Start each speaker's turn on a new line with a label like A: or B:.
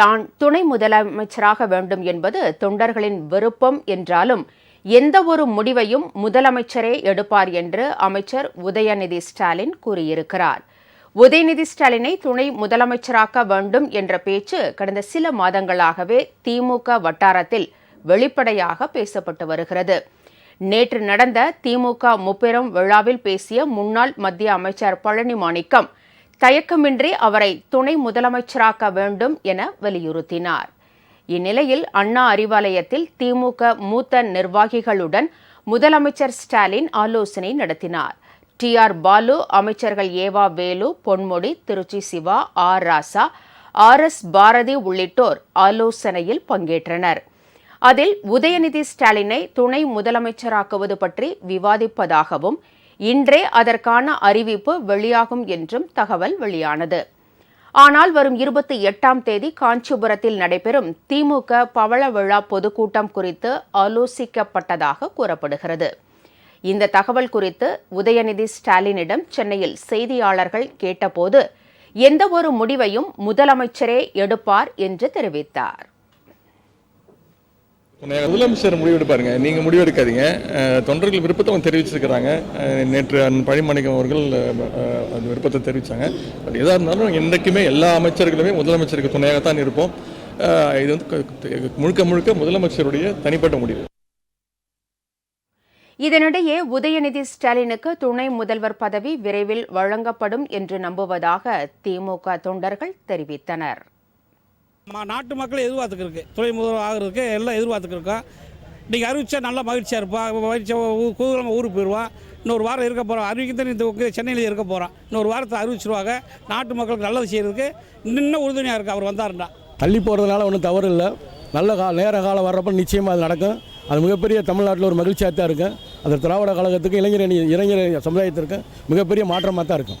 A: தான் துணை முதலமைச்சராக வேண்டும் என்பது தொண்டர்களின் விருப்பம் என்றாலும் எந்த ஒரு முடிவையும் முதலமைச்சரே எடுப்பார் என்று அமைச்சர் உதயநிதி ஸ்டாலின் கூறியிருக்கிறார். உதயநிதி ஸ்டாலினை துணை முதலமைச்சராக்க வேண்டும் என்ற பேச்சு கடந்த சில மாதங்களாகவே திமுக வட்டாரத்தில் வெளிப்படையாக பேசப்பட்டு வருகிறது. நேற்று நடந்த திமுக முப்பெரும் விழாவில் பேசிய முன்னாள் மத்திய அமைச்சர் பழனி மாணிக்கம் தயக்கமின்றி அவரை துணை முதலமைச்சராக்க வேண்டும் என வலியுறுத்தினார். இந்நிலையில் அண்ணா அறிவாலயத்தில் திமுக மூத்த நிர்வாகிகளுடன் முதலமைச்சர் ஸ்டாலின் ஆலோசனை நடத்தினார். டி ஆர் பாலு அமைச்சர்கள் EV Velu Ponmudi Tiruchi Siva R Raja R S Bharathi உள்ளிட்டோர் ஆலோசனையில் பங்கேற்றனர். அதில் உதயநிதி ஸ்டாலினை துணை முதலமைச்சராக்குவது பற்றி விவாதிப்பதாகவும் இன்றே அதற்கான அறிவிப்பு வெளியாகும் என்றும் தகவல் வெளியானது. ஆனால் வரும் இருபத்தி எட்டாம் தேதி காஞ்சிபுரத்தில் நடைபெறும் திமுக பவள விழா பொதுக்கூட்டம் குறித்து ஆலோசிக்கப்பட்டதாக கூறப்படுகிறது. இந்த தகவல் குறித்து உதயநிதி ஸ்டாலினிடம் சென்னையில் செய்தியாளர்கள் கேட்டபோது எந்த ஒரு முடிவையும் முதலமைச்சரே எடுப்பார் என்று தெரிவித்தார்.
B: முதலமைச்சர் முடிவெடுப்பாருங்க நீங்கள் முடிவெடுக்காதீங்க. தொண்டர்கள் விருப்பத்தை அவங்க தெரிவிச்சிருக்கிறாங்க. நேற்று அன் பழிமணிக்கம் அவர்கள் அந்த விருப்பத்தை தெரிவித்தாங்க பட் எதாக இருந்தாலும் என்றைக்குமே எல்லா அமைச்சர்களுமே முதலமைச்சருக்கு துணையாகத்தான் இருப்போம். இது வந்து முழுக்க முழுக்க முதலமைச்சருடைய தனிப்பட்ட முடிவு.
A: இதனிடையே உதயநிதி ஸ்டாலினுக்கு துணை முதல்வர் பதவி விரைவில் வழங்கப்படும் என்று நம்புவதாக திமுக தொண்டர்கள் தெரிவித்தனர்.
C: நாட்டு மக்கள் எதிர்பார்த்துக்கிருக்கு. துணை முதல்வர் ஆகிறதுக்கு எல்லாம் எதிர்பார்த்துக்கிருக்கோம். இன்றைக்கி அறிவிச்சா நல்லா மகிழ்ச்சியாக இருப்பான் மகிழ்ச்சியாக குதூகலமாக ஊருக்கு போயிடுவான் இன்னொரு வாரம் இருக்க போகிறோம் அறிவிக்கத்தான் இந்த சென்னையிலேயே சென்னையில் இருக்க போகிறோம் இன்னொரு வாரத்தை அறிவிச்சிருவாங்க. நாட்டு மக்களுக்கு நல்லது செய்கிறதுக்கு இன்னும் உறுதுணையாக இருக்குது அவர் வந்தாருண்டா
D: தள்ளி போகிறதுனால ஒன்றும் தவறு இல்லை. நல்ல கா நேர காலம் வர்றப்ப நிச்சயமாக அது நடக்கும். அது மிகப்பெரிய தமிழ்நாட்டில் ஒரு மகிழ்ச்சியாக தான் இருக்கும். அது திராவிட கழகத்துக்கு இளைஞர் அணி இளைஞர் சமுதாயத்திற்கு மிகப்பெரிய மாற்றமாக தான் இருக்கும்.